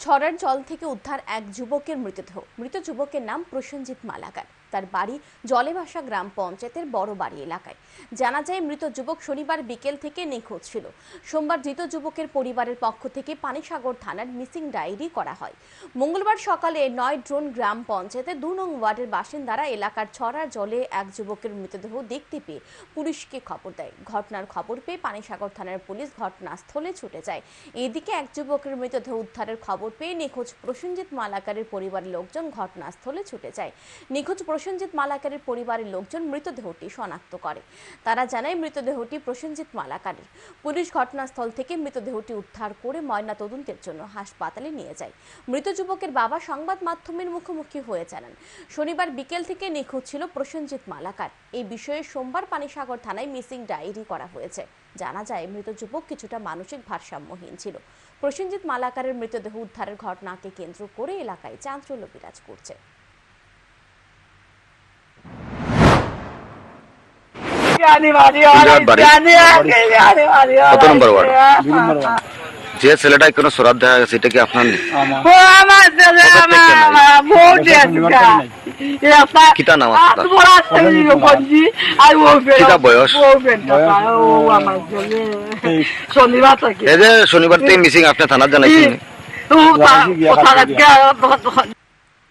ছড়ার জল থেকে উদ্ধার এক যুবকের মৃতদেহ। মৃত যুবকের নাম প্রসেনজিৎ মালাকার। তার বাড়ি জলে জলেভাসা গ্রাম পঞ্চায়েতের বড় বাড়ি এলাকায়। জানা যায়, মৃত যুবক শনিবার বিকেল থেকে নিখোঁজ ছিল। সোমবার ধৃত যুবকের পরিবারের পক্ষ থেকে পানিসাগর থানার মিসিং ডায়েরি করা হয়। মঙ্গলবার সকালে নয় ড্রোন গ্রাম পঞ্চায়েতের দু নং ওয়ার্ডের বাসিন্দারা এলাকার ছড়ার জলে এক যুবকের মৃতদেহ দেখতে পেয়ে পুলিশকে খবর দেয়। ঘটনার খবর পেয়ে পানিসাগর থানার পুলিশ ঘটনাস্থলে ছুটে যায়। এদিকে এক যুবকের মৃতদেহ উদ্ধারের খবর পেয়ে নিখোঁজ প্রসেনজিৎ মালাকারের পরিবারের লোকজন ঘটনাস্থলে ছুটে যায়। নিখোঁজ প্রসেনজিৎ মালাকারের পরিবারের লোকজন মৃতদেহটি শনাক্ত করে। তারা জানায়, মৃতদেহটি প্রসেনজিৎ মালাকারের। পুলিশ ঘটনাস্থল থেকে মৃতদেহটি উদ্ধার করে ময়না তদন্তের জন্য হাসপাতালে নিয়ে যায়। মৃত যুবকের বাবা সংবাদ মাধ্যমের মুখোমুখি হয়ে জানান, শনিবার বিকেল থেকে নিখোঁজ ছিল প্রসেনজিৎ মালাকার। এই বিষয়ে সোমবার পানিসাগর থানায় মিসিং ডায়েরি করা হয়েছে। জানা যায়, মৃত যুবক কিছুটা মানসিক ভারসাম্যহীন ছিল। প্রসেনজিৎ মালাকারের মৃতদেহ উদ্ধারের ঘটনাকে কেন্দ্র করে এলাকায় চাঞ্চল্য বিরাজ করছে। কত নম্বর ওয়ার্ড? যে ছেলেটা কোনো সরাব দেখা গেছে এটা কি আপনার ও আমার ছেলে আমার আমার বউ শনিবার কিতা নাম কিতা বয়স? থেকে। শনিবার থেকে মিসিং আপনি থানার জানাইছেন।